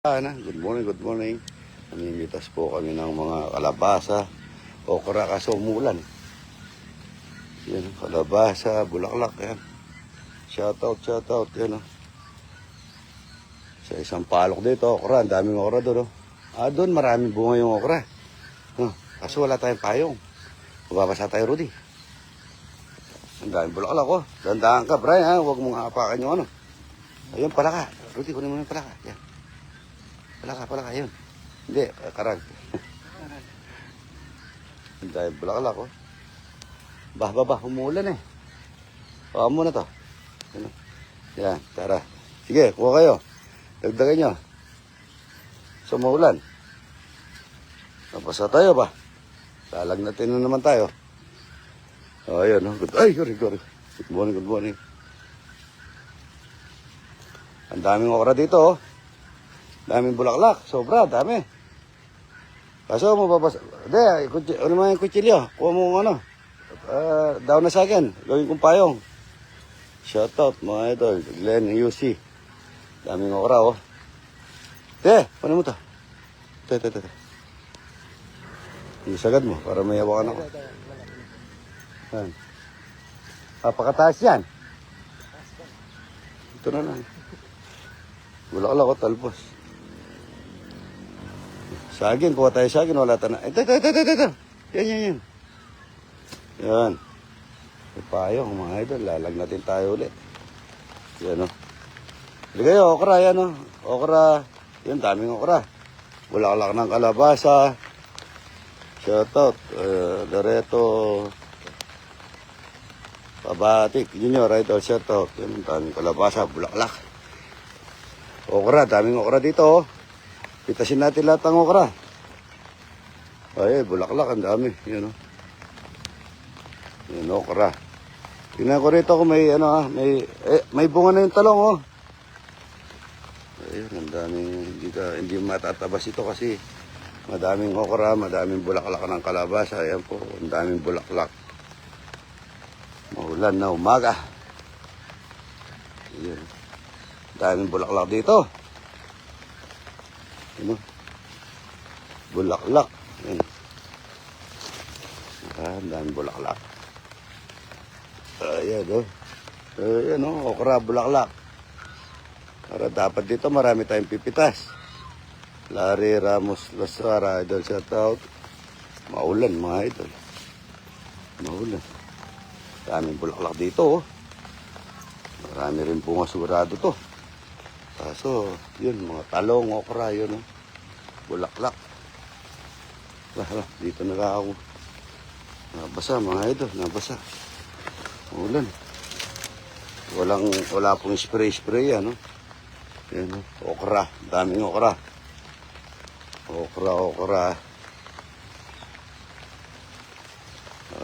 Ana, good morning, good morning. Namimitas po kami ng mga kalabasa, okra kaso umulan. Yan, kalabasa, bulaklak, yan. Shout out, shout out, yan o. Sa isang palok dito, okra, ang daming okra doon. Oh. Ah, doon maraming bunga yung okra. Huh, kaso wala tayong payong. Mababasa tayo, Rudy. Ang daming bulaklak, oh. Dandahan ka, Brian, ha? Huwag mong hapakan yung ano. Ayun, palaka. Rudy, kunin mo yung palaka. Yan. Palaka, palaka, yun. Hindi, karag. Dahil bulaklak, oh. Bah, bah, bah, umuulan eh. Kuha mo na to. Yan. Yan, tara. Sige, kuha kayo. Dagdagan nyo. So, maulan. Napasa tayo ba? Lalag natin na naman tayo. Oh, ayun, oh. Good, ay, sorry, sorry. Good morning, good morning. Ang daming okra dito, oh. Daming bulaklak. Sobra, dami. Kaso mababasa. Hindi, kutsi, ano naman yung kutsilyo? Kuha mo ano. Uh, daw na sa akin. Gawin kong payong. Shout out mga idol. Glenn UC. Daming okra, oh. Te, paano mo to? Te, te, te. te. Isagad mo para may hawakan ako. Yan. Napakataas yan. Ito na lang. Bulaklak ko, talbos. Saging, kuha tayo saging, wala tayo na. Ito, ito, ito, ito, ito. Yan, yan, yan. Yan. May payong, mga idol. Lalag natin tayo ulit. Yan, o. Hindi kayo, okra, yan, o. Okra. Yan, daming okra. Bulaklak ng kalabasa. Shoutout. Uh, Loreto. Pabatik. Junior, idol, shoutout. Yan, daming kalabasa, bulaklak. Okra, daming okra dito, oh. Pitasin natin lahat ng okra. Ay, bulaklak, ang dami. Yan, oh. Yan, okra. Tingnan ko rito kung may, ano, ah, may, eh, may bunga na yung talong, oh. Ayun, ang daming, hindi, ka, hindi matatabas ito kasi madaming okra, madaming bulaklak ng kalabasa. Ayan po, ang daming bulaklak. Maulan na umaga. Ayan. Daming bulaklak dito. Ano? Bulaklak. Ayan. Ah, daming bulaklak. Ayan, oh. Ayan, oh. Okra, bulaklak. Para dapat dito marami tayong pipitas. Larry Ramos Lasara, idol shout out. Maulan, mga idol. Maulan. Daming bulaklak dito, oh. Marami rin bunga sigurado to. Kaso, yun, mga talong, okra, yun, oh. Bulaklak. Wala, dito na ako. Nabasa, mga idol, nabasa. Ulan. Walang, wala pong spray-spray, ano. Yan, oh. okra. Daming okra. Okra, okra.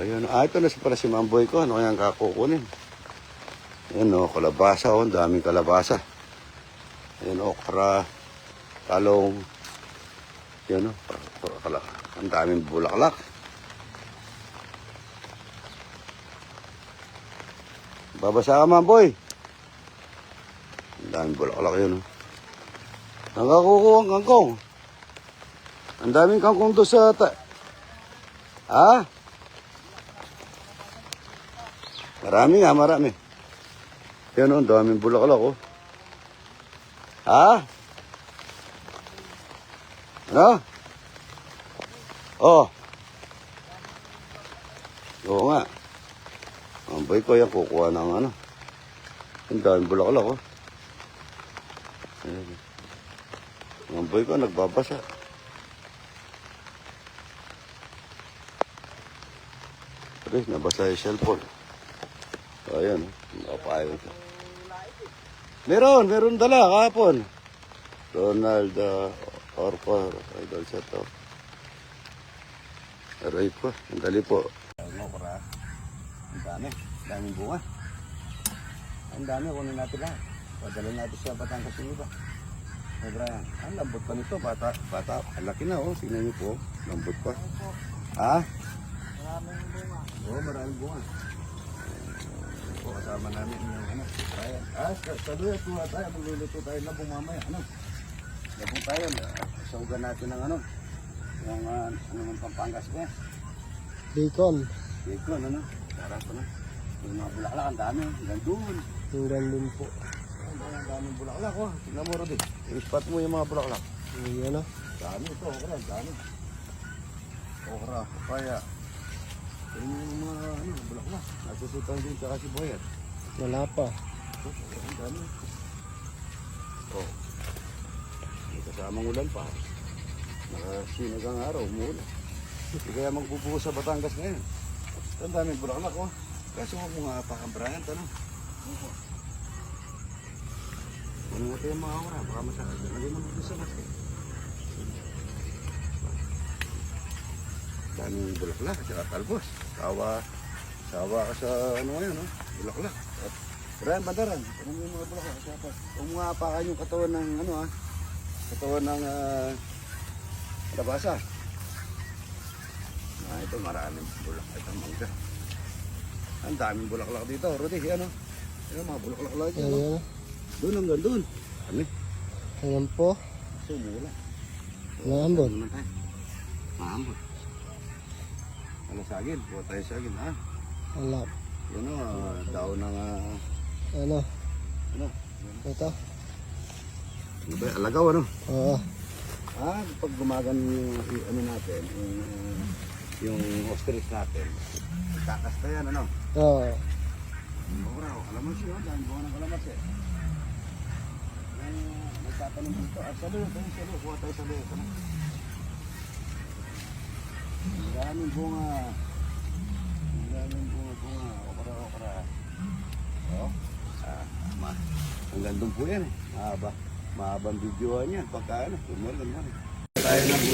Ayun, ah, ito na para si Mamboy ko. Ano kaya ang kakukunin? Yan, oh, kalabasa, oh. Daming kalabasa. Yan, okra, talong. Yan, oh. Ang daming bulaklak. Babasa ka, Mamboy. Ang daming bulaklak yun, oh. Ang kakukuha ang kangkong. Ang daming kangkong doon sa... Ta- ha? Marami nga, marami. Yan o, ang daming bulaklak oh. Ha? Ano? Oh. Oo nga. Ang boy ko yan, kukuha ng ano. Ang daming bulaklak oh. Ayan. Ang boy ko, nagbabasa. Pero nabasa yung cellphone. O, ayan. Nakapayo ito. Meron, meron dala kahapon. Ronald uh, Orco, idol siya to. Aray po, ang dali po. Ang dami, daming bunga. Ang dami, kunin natin lahat. Padala natin sa Batangas yung iba. Hey Brian, ang lambot pa nito, bata, bata, ang laki na oh, tingnan niyo po, lambot pa. Ha? Maraming bunga. Oo, maraming bunga. Po, kasama namin yung ano, Brian. Ah, sa saluya po tayo, magluluto tayo na bumamaya, ano? Labo tayo. Saugan natin ng ano. Yung uh, ano ng Pampangas ko. Bacon. Bacon, ano? Sarap ano? Yung mga bulaklak, ang dami. Hanggang doon. Hanggang dun po. Ang dami, ang daming bulaklak, oh. Tignan mo, Rudy. I-spot mo yung mga bulaklak. Ayan o. Dami ito, okra, dami. Okra, papaya. Tignan mo yung mga ano, bulaklak. Nasusutan din sa kasi boyet. Wala pa. Oh, ang dami. Oh. May kasamang ulan pa. Nakasinag ang araw, umuulan. Hindi kaya magbubuhos sa Batangas ngayon. Ang daming bulaklak, oh. Kaso mo nga pakambrahan, ano? Ano natin yung mga okra, baka masakit. Lagay mo natin sa basket. Daming bulaklak, at saka talbos. Sawa, sawa ka sa ano ngayon, no? Bulaklak. At Ran, bandaran. Ano yung mga bulaklak? Sapa. Umapakan yung katawan ng ano ah. Katawan ng ah, labasa. Ah, ito maraming bulaklak. Ito mangga. Ang daming bulaklak dito. Rudy, ano? Ano mga bulaklak lagi. Ano? Ayan o. Doon hanggang doon. Ano? Ayan po. Sumula. Maambot. Ano. Ano sagin? Buha tayo sagin, ha? Wala. Yun o, ah, daw ng, ah, Ano? ano? Ito. Ano ba? Alagaw, ano? Oo. Ah, pag gumagan yung, yung ano natin, yung, yung ostrich natin, kakasta yan, ano? Oo. Oh, kalamansi, oh, dahil buwan ng kalamansi. May, may tatanong dito. Ah, sabi, tayo sabi, kuha tayo sabi. Ano? Ang daming bunga. Ang daming bunga, bunga. Okra, okra. Oh, ah, ma. Hanggang doon po yan eh. Mahaba. Mahabang videoan yan. Pagka ano, tumulan yan. Tayo ng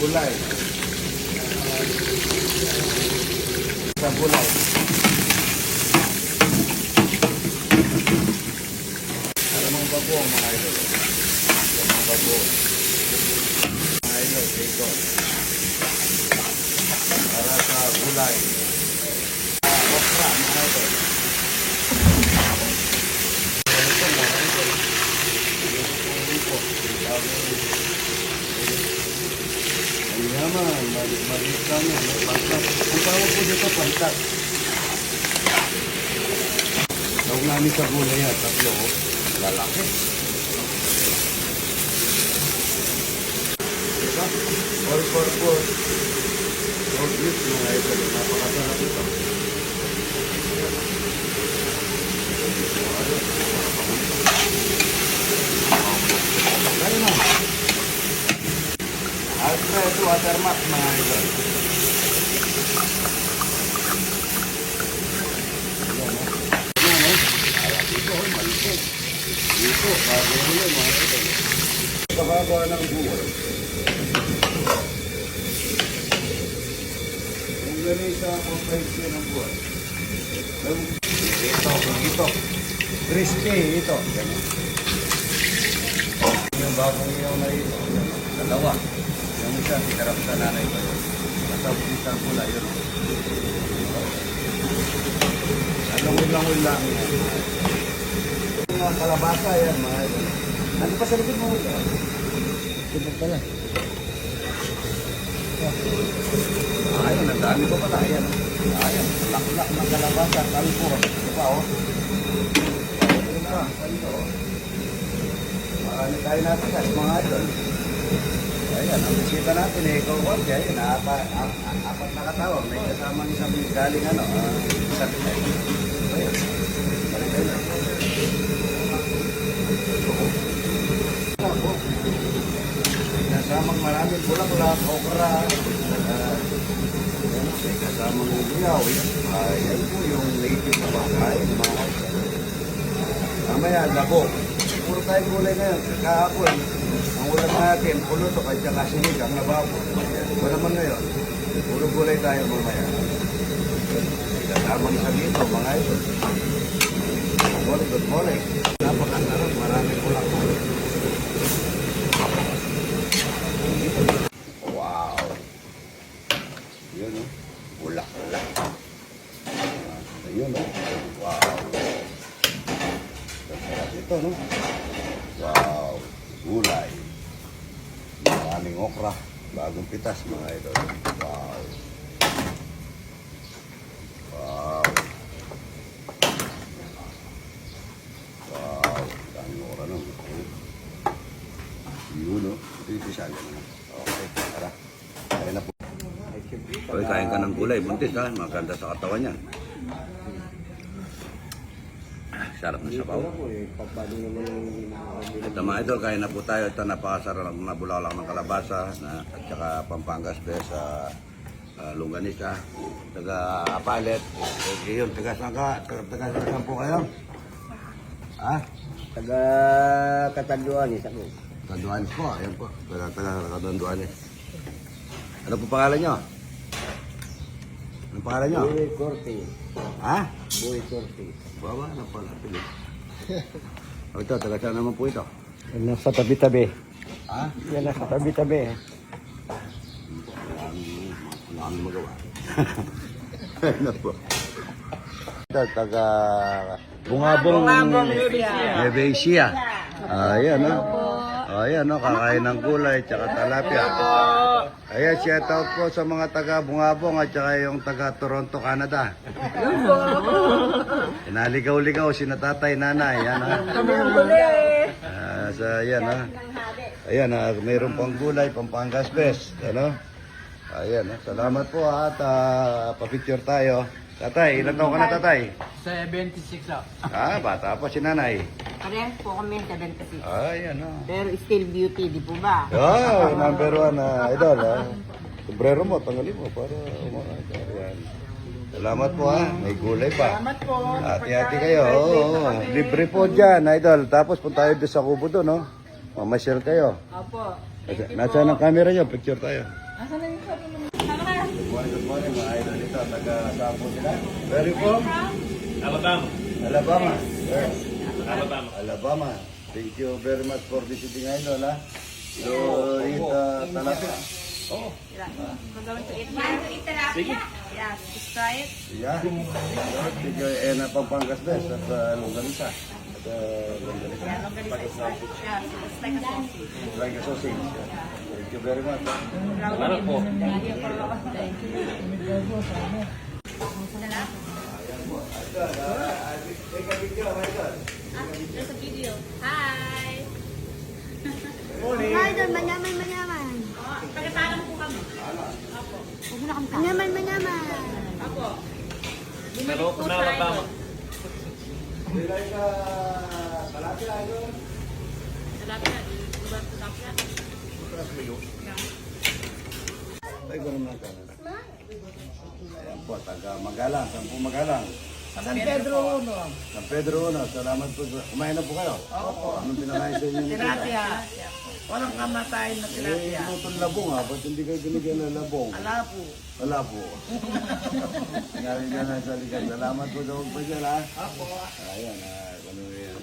gulay. Sa gulay. Alam mo ba po mga idol? Alam mo ba po? Mga idol. Para sa gulay. Uh, okra, mga ito. Ito, mga ito. Ito, Ang yaman, maliit kami. Pantat. Ang tawag po dito, pantat. Tawag namin sa gulay yan, tatlo. Lalaki. Diba? 444. Complete mga idol. Napakasarap ito. Ganun na. Alfredo Watermark mga idol. Dito, bago mo yung mga ito. Nakakawa ng buwan. Ang kompresyo ng buwan. Ito, ito. Crispy ito. Ganun. Yung bagong ilaw na ito. Dalawa. Yung isa, sikarap sa nanay ko yun. Matapos isang pula yun. Alangon-langon lang yan. Mga kalabasa yan, mga idol. Ano pa sa likod mo? Ito pala. Ayun, ang dami ko pala. Ayan. Ayan, laklak ng kalabasa, kalpo. Ito pa, oh. Ito pa, ito, oh. Tayo natin yan, mga idol. Ayan, ang bisita natin eh, ikaw ko, kaya yun, apa, a- a- apat na katawag. May kasamang isang galing ano, ah, isang Ayan, balik tayo na. Ako. Kasamang maraming bulaklak, okra, uh, may kasamang uliyaw. Uh, yan po yung native na pagkain. Mga Mamaya, labo. Puro tayo gulay ngayon. Kahapon, ang ulam natin, pulutok at saka sinig, ang lababo. Iba naman ngayon, puro gulay tayo mamaya. May kasamang isa dito, mga ito. Good morning, good morning. Napakasarap, maraming bulaklak. Wow. Yun, no? Bulak-bulak. Ah, Ayun, no? Wow. Ito, no? Wow. Gulay. Maraming okra. Bagong pitas mga idol. Wow. Wow. Wow. Daming okra nun. Yun o. Ito yung pisali na. Okay. Tara. Kaya na po. Okay, kain ka ng gulay. Buntis ha. Maganda sa katawan yan. Sarap na sabaw. Ito mga idol, kain na po tayo. Ito napakasarap na bulaklak ng kalabasa na, at saka Pampangas Bes sa uh, Longganisa. Taga Apalet. Eh, yun, taga saan ka? Taga, taga saan po kayo? Ha? Taga Katanduan, isa ko. Kaduanes po. Ayan po. Taga, taga Kaduanes. Ano po pangalan nyo? Ano pangalan nyo? Boy Corte. Ha? Boy Corte. Baba na pala. Pilit. O ito, taga saan naman po ito? Yan nasa tabi-tabi. Ha? Yan nasa tabi-tabi. Wala kami magawa. ano po? Ito, taga Bungabong Nueva Ecija. Ayan, no? Ayan, no? Kakain ng gulay, tsaka talapia. Ayan, shout out po sa mga taga Bungabong at tsaka yung taga Toronto, Canada. Inaligaw-ligaw si natatay nanay. Yan, ha? Ah, sa, ayan, ha? Ayan, ha? Mayroon pang gulay, pampangas best. Ano? Ayan, ha? Salamat po, ha? At ah, papicture tayo. Tatay, ilan taon ka na, tatay? 76 ah. Ah, bata pa si nanay. Parehas po kami 76. Ayan, ha? Pero still beauty, di po ba? Oh, number one na idol, ha? Sombrero mo, tanggalin mo para umangat. Ayan. Salamat po ha, may gulay pa. Salamat po. Hati-hati kayo. Oo, libre po dyan, idol. Tapos punta tayo doon sa kubo doon, no? Mamasyal kayo. Opo. Nasa, nasaan ang camera nyo? Picture tayo. Asan na yung ka? Good morning, good morning dito. Taga saan po sila? Where you from? Alabama. Alabama. Yes. Alabama. Alabama. Thank you very much for visiting idol ha. So, eat uh, talapia. We're going to eat here. to eat tilapia? Yes, just try it. Yeah. Thank you. Eh, na Pampangas Bes at uh, Longganisa. At uh, Longganisa. Yeah, longganisa is like, yes, it's like a sausage. Like a sausage. Thank you very much. Ano po? Thank you for Thank you. There's a video. Hi! Idol, manyaman, manyaman. Tagatalang po kami. Huwag na kami Manyaman, manyaman. Apo. Pero kung na Alabama. Tilapia, di ba tilapia? Ay, ganun ka. Ayan po, taga Magalang. Po Magalang? San Pedro Uno. San Pedro Uno. Salamat po. Kumain na po kayo? Opo. Anong pinakain sa inyo? Tilapia. Walang kamatayin na Eh, tilapia. itong labong ha. Ba't hindi kayo binigyan ng labong? Ala po. Wala po. Ngayon ka na sa likod. Salamat po sa pagpasya ha. Opo. Ayan ha. Ano yan?